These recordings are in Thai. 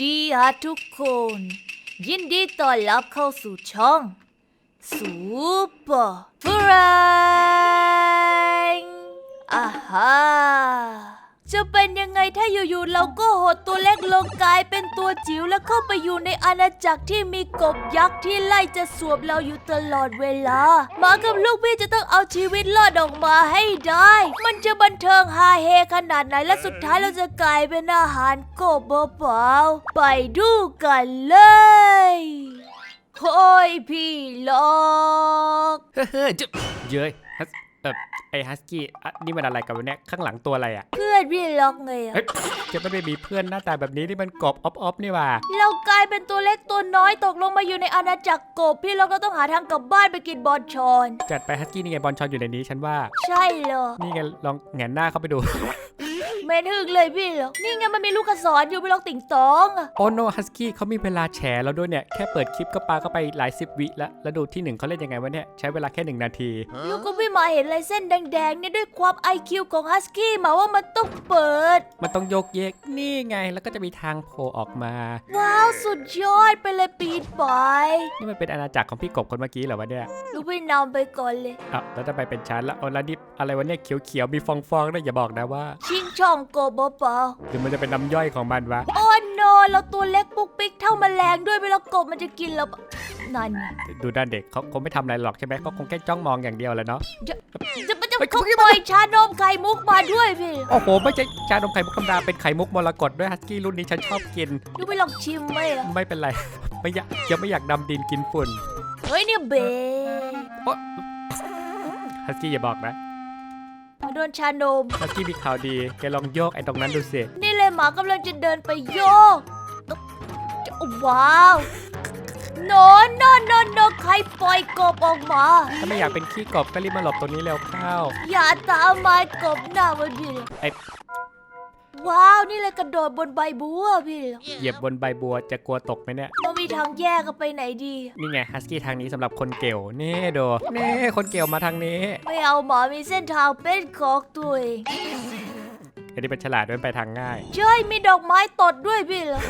ดีฮะทุกคน ยินดีต้อนรับเข้าสู่ช่องซูเปอร์ฟรนอ่าฮา จะเป็นยังไงถ้าอยู่ๆเราก็หดตัวเล็กลงกลายเป็นตัวจิ๋วแล้วเข้าไปอยู่ในอาณาจักรที่มีกบยักษ์ที่ไล่จะสวมเราอยู่ตลอดเวลาหมากับลูกพี่จะต้องเอาชีวิตรอดออกมาให้ได้ มันจะบันเทิงฮาเฮขนาดไหนและสุดท้ายเราจะกลายเป็นอาหารกบเปล่าไปดูกันเลยโอ้ยพี่ลอก เฮ้อจะเย้ยฮัสเออ ไอฮัสกี้อะนี่มันอะไรกันวะเนี่ยข้างหลังตัวอะไรอะ เพื่อนพี่ล็อกไงอะเฮ้ย จะไม่ได้มีเพื่อนหน้าตาแบบนี้นี่มันกบออฟออฟนี่หว่า เรากลายเป็นตัวเล็กตัวน้อยตกลงมาอยู่ในอาณาจักรกบ พี่ล็อกก็ต้องหาทางกลับบ้านไปกินบอลชอน จัดไปฮัสกี้นี่ไงบอลชอนอยู่ในนี้ฉันว่า ใช่เหรอ นี่ไงลองแหงนหน้าเข้าไปดู เมนหึกเลยพี่ล็อกนี่ไงมันมีลูกกระสอนอยู่พี่ล็อกติ่งตองอะโอ้โนฮัสกี้เขามีเวลาแฉแล้วด้วยเนี่ย แค่เปิดคลิปก็ปาเข้าไปหลายสิบวิแล้ว แล้วดูที่หนึ่งเขาเล่นยังไงวะเนี่ย ใช้เวลาแค่หนึ่งนาทีลูกก็พี่มาเห็นลายเส้นแดงๆเนี่ยด้วยความ IQ ของฮัสกี้มาว่ามันต้องเปิด มันต้องโยกเยกนี่ไง แล้วก็จะมีทางโผล่ออกมา ว้าวสุดยอดไปเลยปีนไปนี่มันเป็นอาณาจักรของพี่กบคนเมื่อกี้เหรอวะเนี่ยลูกพี่นำไปก่อนเลย อะแล้วจะไปเป็นชั้นแล้วโอ้แล้วนี่อะไรวะเนี่ยเขียวๆมีฟองๆด้วยอย่าบอกนะว่า ชิงช่องกบเปล่าหรือมันจะเป็นน้ำย่อยของมันวะๆโอ้โนเราตัวเล็กปุ๊กปิ๊กเท่าแมลงด้วยพี่ล็อกกบมันจะกินเราปะนั่นไงดูด้านเด็กเขาคงไม่ทำอะไรหรอกใช่ไหมเขาคงแค่จ้องมองอย่างเดียวแหละเนาะ จะจะจะเขาปล่อยชานมไข่มุกมาด้วยพี่โอ้โห ไม่ใช่ชานมไข่มุกธรรมดาเป็นไข่มุกมรกตด้วยฮัสกี้รุ่นนี้ฉันชอบกินลูกพี่ลองชิมไหมล่ะไม่เป็นไร ไม่อยากยังไม่อยากดำดินกินฝุ่นเฮ้ยเนี่ยเบโอ๊ะฮัสกี้อย่าบอกนะมา โดนชานมฮัสกี้มีข่าวดีแกลองโยกไอ้ตรงนั้นดูสินี่เลยหมากำลังจะเดินไปโยกว้าวโนนโนนโนนโนนใครปล่อยกบออกมา ถ้าไม่อยากเป็นขี้กบก็รีบมาหลบตรงนี้เร็วเข้าอย่าตามมากบหน้ามันพี่ไอ้ ว้าวนี่เลยกระโดดบนใบบัวพี่เหยียบบนใบบัวจะกลัวตกไหมเนี่ยมันมีทางแยกกันไปไหนดี นี่ไงฮัสกี้ทางนี้สำหรับคนเก่วนี่ดูนี่คนเก่วมาทางนี้ ไม่เอาหมามีเส้นทางเป็นของตัวเองอันนี้เป็นฉลาดด้วยไปทางง่าย เจ้ยมีดอกไม้ตดด้วยพี่เหรอ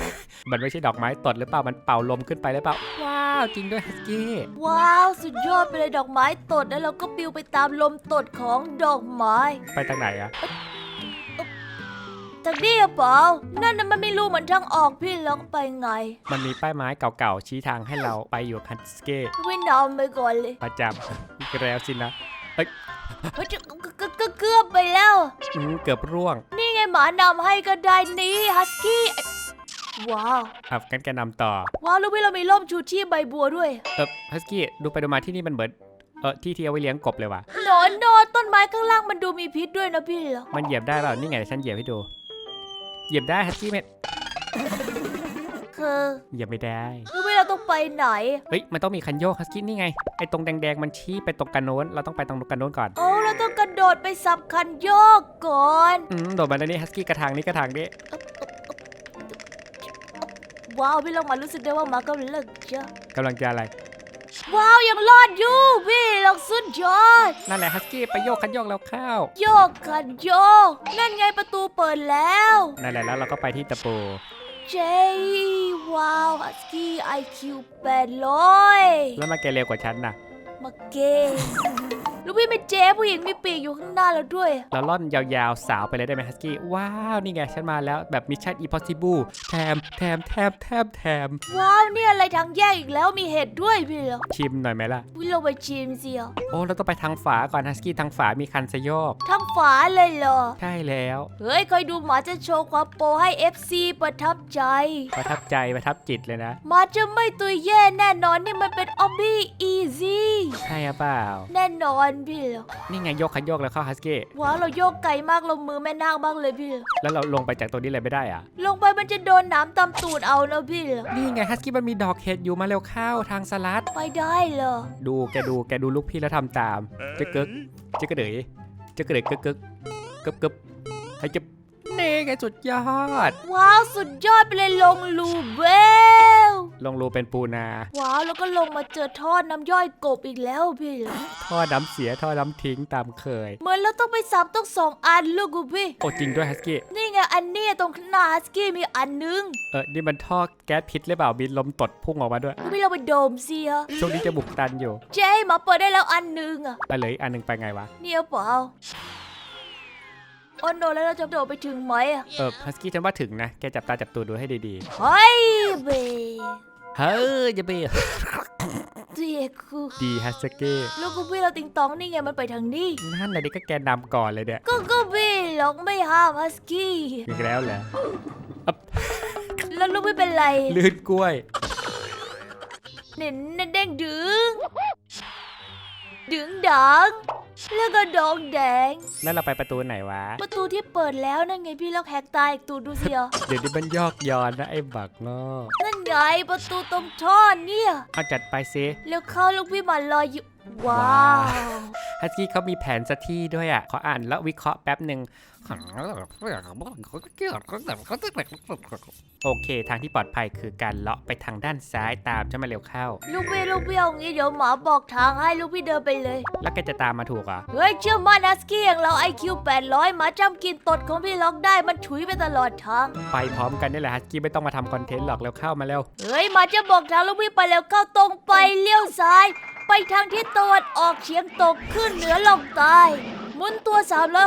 มันไม่ใช่ดอกไม้ตดหรือเปล่ามันเป่าลมขึ้นไปหรือเปล่าว้าวจริงด้วยฮัสกี้ว้าวสุดยอดไปเลยดอกไม้ตดแล้วเราก็ปลิวไปตามลมตดของดอกไม้ ไปทางไหนอะ จากนี่หรือเปล่านั่นน่ะมันไม่รู้เหมือนทางออกพี่แล้วไปไง มันมีป้ายไม้เก่าๆ ชี้ทางให้เราไปอยู่ฮัสกี้ไม่นำไปก่อนเลยประจำอีกแล้วสินะเฮ้ยจะกกกเกือบไปแล้ว อืมเกือบร่วง นี่ไงหมานำให้ก็ได้นี่ฮัสกี้ว้าวอะกันแกนำต่อ ว้าวลูกพี่เรามีร่มชูชีพใบบัวด้วย เออฮัสกี้ดูไปดูมาที่นี่มันเหมือนเออที่ที่เอาไว้เลี้ยงกบเลยว่ะหนอนนอนต้นไม้ข้างล่างมันดูมีพิษด้วยนะพี่เหรอมันเหยียบได้เปล่านี่ไงฉันเหยียบให้ดู เหยียบได้ฮัสกี้ไม่คือเหยียบไม่ได้ลูกพี่เราต้องไปไหน เฮ้ยมันต้องมีคันโยกฮัสกี้นี่ไงไอ้ตรงแดงๆมันชี้ไปตรงกันโน้นเราต้องไปตรงกันโน้นก่อนโอ้เราต้องกระโดดไปสับคันโยกก่อนอืมโดดมาแล้วนี่ฮัสกี้กระถางนี้กระถางนี้ว้าวพี่ลองมารู้สึกได้ว่าหมาก็เลิกเจอะกำลังจะอะไร ว้าวยังรอดอยู่พี่ลองสุดยอด นั่นแหละฮัสกี้ไปโยกคันโยกแล้วเข้า โยกคันโยก นั่นไงประตูเปิดแล้ว นั่นแหละแล้วเราก็ไปที่ตะปู เจว้าวฮัสกี้ไอคิวแปดร้อยแล้วมาแกเร็วกว่าฉันน่ะมาเกง ลูกพี่เป็นเจ๊ผู้หญิงมีปีกอยู่ข้างหน้าเราด้วย เราล่อนยาวๆ สาวไปเลยได้ไหมฮัสกี้ ว้าว นี่ไงฉันมาแล้วแบบมิชชั่น impossible แถมแถมแถมแถมแถมว้าวนี่อะไรทางแยกอีกแล้วมีเห็ดด้วยพี่เหรอชิมหน่อยไหมล่ะวิเราไปชิมสิอะโอ้เราต้องไปทางฝาก่อนฮัสกี้ทางฝามีคันสยอกทางฝาเลยเหรอ ใช่แล้ว เฮ้ยคอยดูหมาจะโชว์ความโปรให้ FC ประทับใจ ประทับใจประทับจิตเลยนะหมาจะไม่ตัวแย่แน่นอนนี่มันเป็นออบบี้อีซี่ใช่หรือเปล่า แน่นอนพี่เหรอนี่ไงโยกคันโยกแล้วเข้าฮัสกี้ว้าวเราโยกไกลมากเรามือแม่นาคมากเลยพี่เหรอแล้วเราลงไปจากตัวนี้เลยไม่ได้อะลงไปมันจะโดนน้ำตำตูดเอานะพี่เหรอนี่ไงฮัสกี้มันมีดอกเห็ดอยู่มาเร็วเข้าทางสลัด ไปได้เหรอ ดูแกดูแกดูลูกพี่แล้วทำตามจะกึกจะกระเดยจะกระเดยกึกกึกกึบกึบให้จะ เน่ไงสุดยอด ว้าวสุดยอดไปเลยลงลูเวลลงรูเป็นปูนา ว้าวแล้วก็ลงมาเจอท่อน้ำย่อยกบอีกแล้วพี่เหรอท่อน้ำเสียท่อน้ำทิ้งตามเคย เหมือนเราต้องไปสับต้องสองอันลูกกูพี่ โอ้จริงด้วยฮัสกี้ นี่ไงอันเนี้ยตรงหน้าฮัสกี้มีอันนึง เออนี่มันท่อแก๊สพิษหรือเปล่ามีลมตดพุ่งออกมาด้วย พี่เราไปโดมเสียช่วงนี้จมูกตันอยู่ เจ๊หมาเปิดได้แล้วอันนึงอะไปเลยอีกอันหนึ่งไปไงวะเนี่ยเปล่า โอ้โนแล้วเราจะโดดไปถึงไหมอะเออฮัสกี้ฉันว่าถึงนะ แกจับตาจับตัวดูให้ดีเฮ้ยเบๆ เฮ้ยจะไปเจียกูดีฮัสกี้ลูกกูพี่เราติงตองนี่ไงมันไปทางนี้ นั่นแหละนี่ก็แกนำก่อนเลยเนี่ยก็ก็พี่หลอกไม่ห้ามฮัสกี้อีกแล้วเหรอแล้วลูกไม่เป็นไรลื่นกล้วย เน้นเน้นเด้งดึง ดึงดัง แล้วก็ดองแดง แล้วเราไปประตูไหนวะ ประตูที่เปิดแล้วนั่นไงพี่ล็อกแหกตาอีกตูดูสิอะเดี๋ยวนี้มันยอกย้อนนะไอ้บักงอนั่นไงประตูตรงท่อเนี่ยเอาจัดไปซิแล้วเข้าลูกพี่มารออยู่ ว้าว ฮัสกี้เขามีแผนสักที่ด้วยอะขออ่านแล้ววิเคราะห์แป๊บหนึ่งโอเค ทางที่ปลอดภัยคือการเลาะไปทางด้านซ้ายตามจะมาเร็วเข้า ลูกพี่ลูกพี่เอางี้เดี๋ยวหมาบอกทางให้ลูกพี่เดินไปเลย แล้วแกจะตามมาถูกเหรอะเฮ้ยเชื่อมั่นนัสกี้อย่างเรา IQ 800หมาจำกินตดของพี่ล็อกได้มันฉุยไปตลอดทางไปพร้อมกันนี่แหละฮัสกี้ไม่ต้องมาทำคอนเทนต์หรอกเร็วเข้ามาเร็วเฮ้ยหมาจะบอกทางลูกพี่ไปแล้วเข้าตรงไปเลี้ยวซ้าย ไปทางทิศตะวันออกเฉียงตกขึ้นเหนือลงใต้หมุนตัว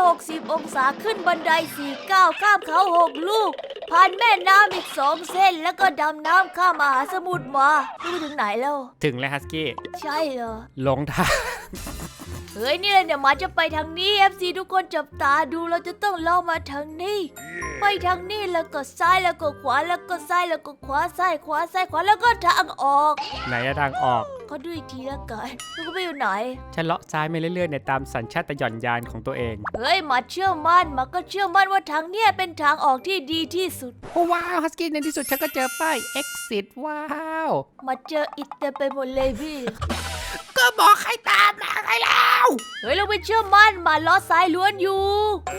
360 องศาขึ้นบันได4ก้าวข้ามเขาหกลูก ผ่านแม่น้ำอีกสองเส้น แล้วก็ดำน้ำข้ามมหาสมุทรมาลูกไปถึงไหนแล้ว ถึงแล้วฮัสกี้ ใช่เหรอ ลงทาง เฮ้ยนี่เลยเดี๋ยวหมาจะไปทางนี้ FC ทุกคนจับตาดูเราจะต้องล่อมาทางนี้ ไปทางนี้แล้วก็ซ้ายแล้วก็ขวาแล้วก็ซ้ายแล้วก็ขวาซ้ายขวาซ้ายขวาแล้วก็ทางออกไหนอะทางออกก็ดูอีกทีละกันลูกก็ไปอยู่ไหน ฉันเลาะซ้ายไปเรื่อยๆในตามสัญชาตญาณยานของตัวเอง เฮ้ยหมาเชื่อมั่นหมาก็เชื่อมั่นว่าทางเนี้ยเป็นทางออกที่ดีที่สุด โอ้ว้าวฮัสกี้ในที่สุดฉันก็เจอป้าย exit ว้าว มาเจออิดเต็มไปหมดเลยพี่ ก็บอกให้ตามมาไงแล้ว เฮ้ยเราไปเชื่อมั่นหมาล้อซ้ายล้วนอยู่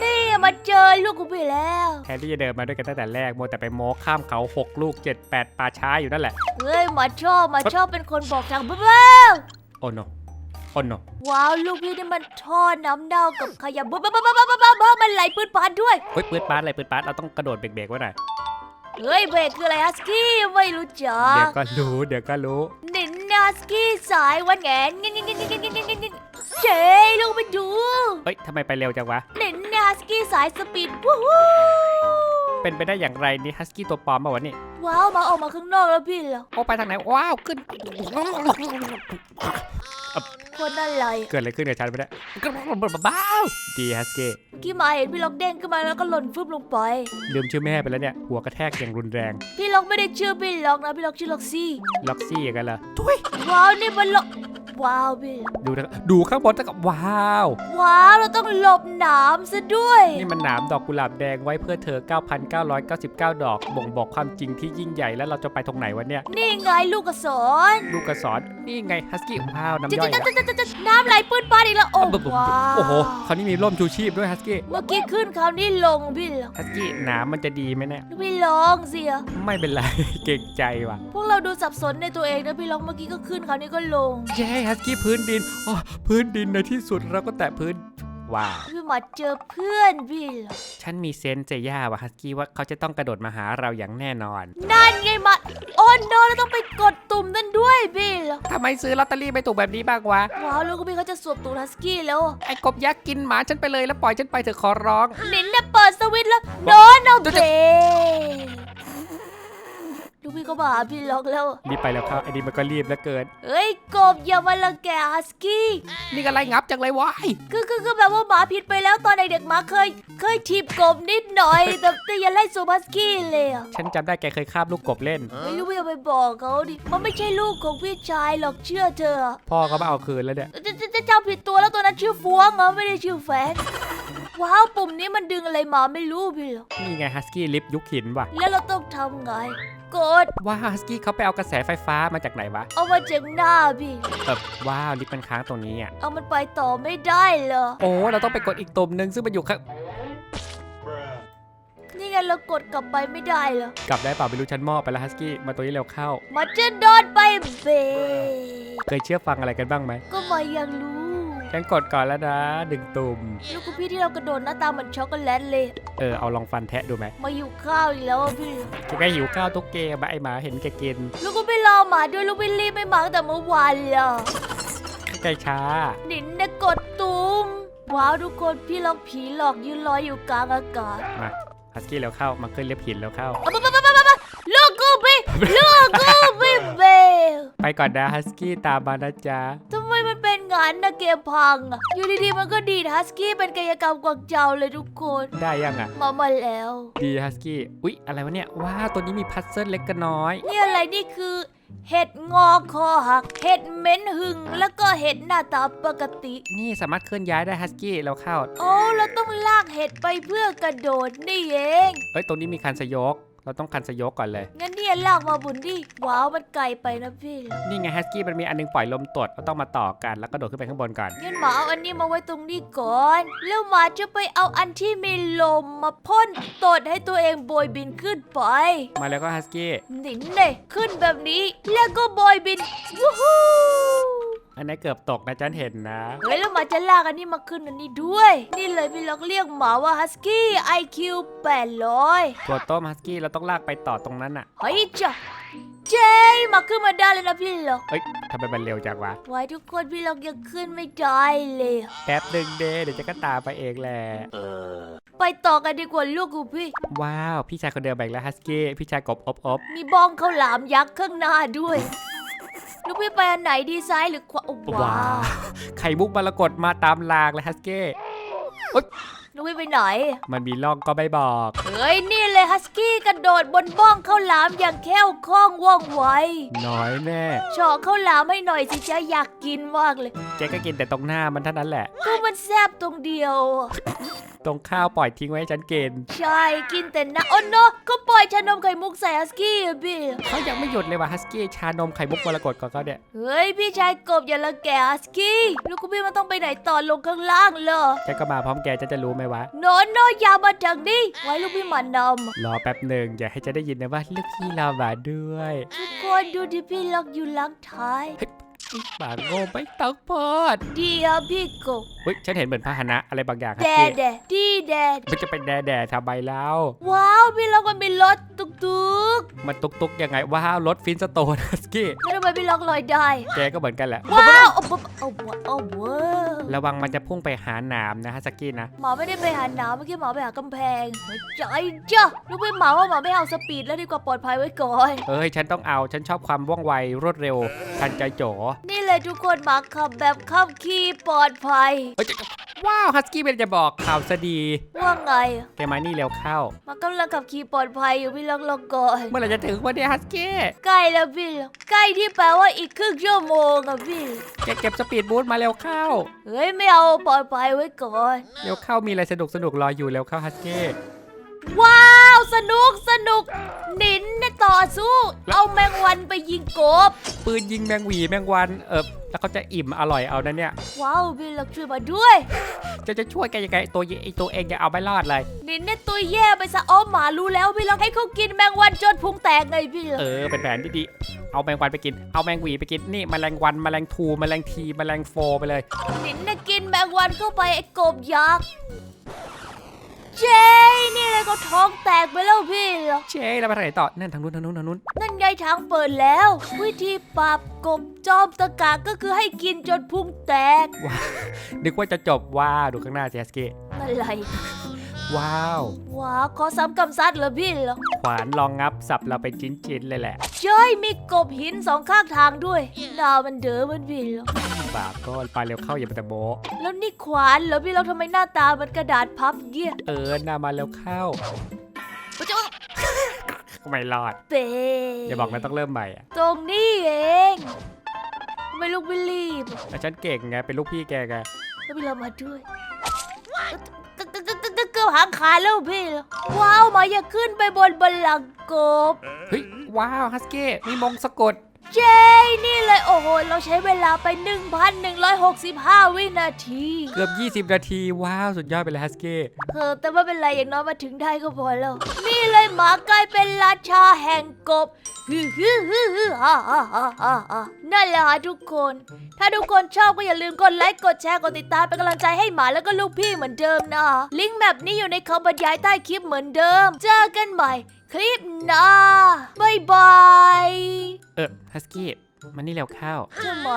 นี่มาเจอลูกกูไปแล้ว แทนที่จะเดินมาด้วยกันตั้งแต่แรกโมวแต่ไปโม้ข้ามเขา6ลูก7 8ป่าช้าอยู่นั่นแหละ เฮ้ยหมาชอบหมาชอบเป็นคนบอกทางเบ้อโอ้โนโอ้โนว้าวลูกพี่นี่มันท่อน้ำเน่ากับขยะบ้าบ้าบ้าบ้าบ้าบ้ามันไหลปืนปานด้วย เฮ้ยปืนปาร์ตอะไรปืนปาร์ตเราต้องกระโดดเบรกๆไว้หน่อย เฮ้ยเบรกคืออะไรฮัสกี้ไม่รู้จัเดี๋ยวกก็รู้เดี๋ยวก็รู้ นินฮัสกี้สายวันแหงนงินงินงินงินงินงินงินเจ๊ลงไปดู เฮ้ยทำไมไปเร็วจังวะ นินฮัสกี้สายสปีดวู้ฮู้ เป็นไปได้อย่างไรนี่ฮัสกี้ตัวปลอมมาวะนี่ว้าวมาออกมาข้างนอกแล้วพี่เหรอโอ้ไปทางไหนว้าวขึ้นคนอะไรเกิดอะไรขึ้นกับฉันไปเนี่ยบ้าวดีฮัสกี้เมื่อกี้มาเห็นพี่ล็อกเด้งขึ้นมาแล้วก็หล่นฟึบลงไปลืมชื่อแม่ไปแล้วเนี่ยหัวกระแทกอย่างรุนแรง พี่ล็อกไม่ได้ชื่อพี่ล็อกนะพี่ล็อกชื่อล็อกซี่ล็อกซี่กันเหรอว้าวนี่มันล็อก ว้าวพี่ดูนะดูข้างบนตะกับว้าว ว้าว เราต้องหลบหนามซะด้วย นี่มันหนามดอกกุหลาบแดงไว้เพื่อเธอ 9,999 ดอก บ่งบอกความจริงที่ยิ่งใหญ่แล้วเราจะไปตรงไหนวะเนี่ย นี่ไงลูกกระสอน ลูกกระสอน นี่ไงฮัสกี้ว้าวน้ำจะย่อยจะอะจะจะจะน้ำไหลปื้นปานอีกแล้ว โอ้บึ้มบึ้มว้าบึ้มวโอ้โหคราวนี้มีร่มชูชีพด้วยฮัสกี้เมื่อกี้ขึ้นคราวนี้ลงพี่เหรอฮัสกี้หนามมันจะดีไหมเนี่ยพี่ลองสิอะไม่เป็นไรเก่งใจว่ะ พวกเราดูสับสนในตัวเองนะพี่ลองเมื่อกี้ก็ขึ้นคราวนี้ก็ลงเย้ฮัสกี้พื้นดินอ๋อพื้นดินในที่สุดเราก็แตะพื้นว้าวพี่มาเจอเพื่อนพี่เหรอฉันมีเซนส์เจย่าว่ะฮัสกี้ว่าเขาจะต้องกระโดดมาหาเราอย่างแน่นอน นั่นไงมา ไมซื้อลอตเตอรี่ไม่ถูกแบบนี้บ้างวะ ว้าวลูกก็พี่เขาจะสวมตูทัสกี้แล้วอะไอ้กบยักษ์กินหมาฉันไปเลยแล้วปล่อยฉันไปเถอะขอร้องนินเนี่ยเปิดสวิตช์แล้วโนนเอาเบรลู กพี่ก็มาหาพี่ล็อกแล้ว รีบไปแล้วครับไอ้นี่มันก็รีบแล้วเกินเฮ้ยกบอย่ามาลังแกฮัสกี้นี่ก็ไรงับจังเลยวะคือคือคือแบบว่าหมาผิดไปแล้วตอนเด็กๆหมาเคย เคยทีบกบนิดหน่อย แต่แต่อย่าไล่ซูบัสกี้เลยอะฉันจำได้แกเคยคาบลูกกบเล่น ไม่รู้อย่าไปบอกเขาดิมันไม่ใช่ลูกของพี่ชายหรอกเชื่อเธอะพ่อเขามาเอาคืนแล้วเนี่ยจะจะจะจำผิดตัวแล้วตัวนั้นชื่อฟวงเหรอไม่ได้ชื่อแฟนว้าวปุ่มนี้มันดึงอะไรมาไม่รู้พี่เหรอนี่ไงฮัสกี้ลิฟต์ยุคหินว่ะแล้วเราต้องทำไง กด ว้าวฮัสกี้เขาไปเอากระแสไฟฟ้ามาจากไหนวะเอามาจากหน้าพี่ เออว้าวลิฟต์มันค้างตรงนี้อะเอามันไปต่อไม่ได้เหรอ โอ้เราต้องไปกดอีกตุ่มหนึ่งซึ่งมันอยู่ข้างนี่ไงไงเรากดกลับไปไม่ได้เหรอกลับได้เปล่าไม่รู้ฉันมอบไปแล้วฮัสกี้มาตัวนี้เร็วเข้า มาจะโดนไปเบเคยเชื่อฟังอะไรกันบ้างไหมก็มายังรู้ ฉันกดก่อนแล้วนะ ดึงตุ่มลูกคุณพี่ที่เรากระโดดหน้าตาเหมือนช็อกโกแลตเลย เออ เอาลองฟันแทะดูไหมมาอยู่ข้าวอีกแล้วอะพี่แกก็หิวข้าวทุกเกมอะไอหมาเห็นแกกินลูกคุณพี่รอหมาด้วยลูกพี่รีบไม่มาตั้งแต่เมื่อวานเลยใกล้ช้าหนินนะกดตุ้มว้าวทุกคนพี่ล็อกผีหลอกยืนลอยอยู่กลางอากาศมาฮัสกี้เร็วเข้ามาขึ้นเรียบหินเร็วเข้า เอาไปไปไปไปไปลูกกูพี่ลูกกูพี่เบลไปก่อนนะฮัสกี้ตามมานะจ๊ะทำไมมันเป็น งานนะเกมพังอะอยู่ดีๆมันก็ดีดฮัสกี้เป็นกายกรรมกวางเจาเลยทุกคน ได้ยังอะ มามาแล้ว ดีฮัสกี้อุ๊ย อะไรวะเนี่ยว้าวตัวนี้มีพัซเซิลเล็กกันน้อย นี่อะไรนี่คือ เห็ดงอคอหัก เห็ดเหม็นหึง แล้วก็เห็ดหน้าตาปกติ นี่สามารถเคลื่อนย้ายได้ฮัสกี้เร็วเข้า โอ้เราต้องลากเห็ดไปเพื่อกระโดดนี่เอง เอ้ยตรงนี้มีคันสยก เราต้องคันสยกก่อนเลย งั้น เนี่ยลากมาบุญดิว้าวมันไกลไปนะพี่นี่ไงฮัสกี้มันมีอันนึงปล่อยลมตดเราต้องมาต่อกันแล้วก็โดดขึ้นไปข้างบนก่อนงั้นหมาเอาอันนี้มาไว้ตรงนี้ก่อน แล้วหมาจะไปเอาอันที่มีลมมาพ่นตดให้ตัวเองโบยบินขึ้นไป มาแล้วก็ฮัสกี้หนิงเน่ขึ้นแบบนี้ แล้วก็โบยบินวู้ฮู้ อันนี้นเกือบตกนะจันเห็นนะ เฮ้ยแล้วหมาจะลากอันนี้มาขึ้นอันนี้ด้วย นี่เลยพี่ล็อกเรียกหมาว่าฮัสกี้ IQ 800ตัวต้มฮัสกี้เราต้องลากไปต่อตรงนั้นอะ เฮ้ยจ้ะเจ๊มาขึ้นมาได้เลยนะพี่ล็อกเอ้ยทำไมมันเร็วจังวะ ไว้ทุกคนพี่ล็อกยังขึ้นไม่ได้เลยแป๊บหนึ่งเดเดี๋ยวจะก็ตามไปเองแหละ ไปต่อกันดีกว่าลูกกูพี่ ว้าว พี่ชายคนเดิมแบ่งแล้วฮัสกี้ พี่ชายกบอบอบมีบ้องข้าวหลามยักษ์ข้างหน้าด้วย ลูกพี่ไปอันไหนดีซ้ายหรือขวาโอ้ว้าว้าวไข่มุกมรกตมาตามลางเลยฮัสเก้ ลูกพี่ไปไหน มันมีร่องก็ไม่บอก เฮ้ย นี่เลยฮัสกี้กระโดดบนบ้องข้าวหลามอย่างแคล่วคล่องว่องไวน้อยแน่เฉาะข้าวหลามให้หน่อยสิจ๊ะอยากกินมากเลยแกก็กินแต่ตรงหน้ามันเท่านั้นแหละ ก็มันแซบตรงเดียว ตรงข้าวปล่อยทิ้งไว้ให้ฉันกินใช่ กินแต่นะโอ้โนก็ปล่อยชานมไข่มุกใส่ฮัสกี้อะพี่ เขายังไม่หยุดเลยว่ะฮัสกี้ชานมไข่มุกมรกตของเขาเนี่ย เฮ้ย พี่ชายกบอย่าละแกฮัสกี้ ลูกพี่มันต้องไปไหนต่อลงข้างล่างเหรอ ฉันก็มาพร้อมแกฉันจะรู้ไหมวะโนโนอย่ามาจากนี้ไว้ลูกพี่หมันนำรอแป๊บหนึ่งอย่าให้ฉันได้ยินนะว่าลูกพี่เรามาด้วย ทุกคนดูดิพี่ล็อกอยู่หลังท้าย ปากโง่ไม่ต้องพอดดีอะพี่กบเฮ้ยฉันเห็นเหมือนพาหนะอะไรบางอย่างฮัแดสกี้แดดีแดดมันจะเป็นแดแดทำไมแล้ว ว้าวพี่ล็อกมันมีรถตุกตุกมันตุกตุกๆยังไงว้าวรถฟินสโตนฮัสกี้ๆแล้วทำไมพี่ล็อกลอยได้ แกก็เหมือนกันแหละ ว้าวโอ้โหโอ้โหโอ้โหระวังมันจะพุ่งไปหาหนามนะฮัสกี้นะ หมาไม่ได้ไปหาหนาวเมื่อกี้หมาไปหากำแพงไม่ใจจ้ะลูกพี่หมาว่าหมาไม่เอาสปีดแล้วดีกว่าปลอดภัยไว้ก่อน เอ้ยฉันต้องเอาฉันชอบความว่องไวรวดเร็ว ทันใจโจนี่ เลยทุกคนหมาขับแบบขับขี่ปลอดภัยเอ้ยว้าวฮัสกี้เป็นจะบอกข่าวสดีว่าไง แกมานี่เร็วเข้าหมากำลังขับขี่ปลอดภัยอยู่พี่ล็อกรอก่อน เมื่อไหร่จะถึงวันนี้ฮัสกี้ใกล้แล้วพี่ล็อกใกล้ที่แปลว่าอีกครึ่งชั่วโมงอะพี่ แกเก็บสปีดบูทมาเร็วเข้า เฮ้ยไม่เอาปลอดภัยไว้ก่อน เร็วเข้ามีอะไรสนุกสนุกรออยู่เร็วเข้าฮัสกี้ว้าว สนุกสนุกหนินเนี่ยต่อสู้ เอาแมงวันไปยิงกบ ปืนยิงแมงหวีแมงวันเออแล้วเขาจะอิ่มอร่อยเอานะเนี่ย ว้าวพี่ล็อกช่วยมาด้วย จะจะช่วยแกยังไงไอ้ตัวไอตัวเองจะเอาไม่รอดเลยหนินเนี่ยตัวแย่ไปซะอ้อมหมารู้แล้วพี่ล็อกให้เขากินแมงวันจนพุงแตกไงพี่ล็อกเออเป็นแผนที่ดีเอาแมงวันไปกินเอาแมงหวีไปกินนี่แมลงวันแมลงทูแมลงทีแมลงโฟไปเลยหนินเนี่ยกินแมงวันเข้าไปไอ้กบยักษ์ เจ๊นี่เลยก็ท้องแตกไปแล้วพี่ล็อเจ๊แล้วไปทางไหนต่อนั่นทางนู้นทางนู้นทางนู้นนั่นไงทางเปิดแล้ว วิธีปราบกบจอมตะกาก็คือให้กินจนพุงแตกว้านึกว่าจะจบว้าดูข้างหน้าเจสกี้ อะไร ว้าว ว้าวขอซ้ำกำซัดเหรอพี่เหรอ ขวานลองงับสับเราไปจิ้นๆเลยแหละ เจ้ยมีกบหินสองข้างทางด้วย ดาวมันเด๋อมันพี่เหรอ บาปก็ไปเร็วเข้าอย่าไปแต่โบะแล้วนี่ขวานเหรอพี่เราทำไมหน้าตามันกระดาษพับเงี้ยเออหน้ามาเร็วเข้ามันจะไม่รอด เป๋อย่าบอกนะต้องเริ่มใหม่อะตรงนี้เองทำไม่ลูกไม่รีบแต่ฉันเก่งไงเป็นลูกพี่แกไงแล้วพี่เรามาด้วย หางขาดแล้วพี่ ว้าวหมาอย่าขึ้นไปบนบัลลังก์กบ เฮ้ย ว้าวฮัสกี้มีมงสะกด เย้นี่เลยโอ้โห เราใช้เวลาไป 1,165 วินาที เกือบ 20 นาที ว้าว สุดยอดไปเลยฮัสกี้เออแต่ว่าเป็นไรอย่างน้อยมาถึงได้ก็พอแล้ว นี่เลยหมากลายเป็นราชาแห่งกบฮึฮึฮึฮึฮ่าฮ่าฮ่าฮ่าฮ่านั่นแหละค่ะทุกคน ถ้าทุกคนชอบก็อย่าลืมกดไลค์ กดแชร์ กดติดตามเป็นกำลังใจให้หมาแล้วก็ลูกพี่เหมือนเดิมนะ ลิงก์แบบนี้อยู่ในคำบรรยายใต้คลิปเหมือนเดิม เจอกันใหม่ คลิปหน้าบายบายเออฮัสกี้มันนี่เร็วเข้า ทำไม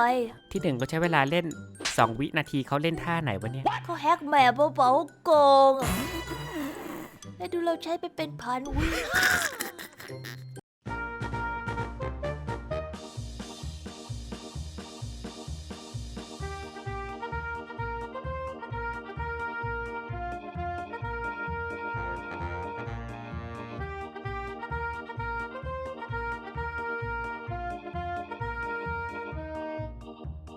ที่หนึ่งก็ใช้เวลาเล่น 2 วินาทีเขาเล่นท่าไหนวะเนี่ย เขาแฮกแมปเบาๆโกงอะแล้วดูเราใช้ไปเป็นพันวิ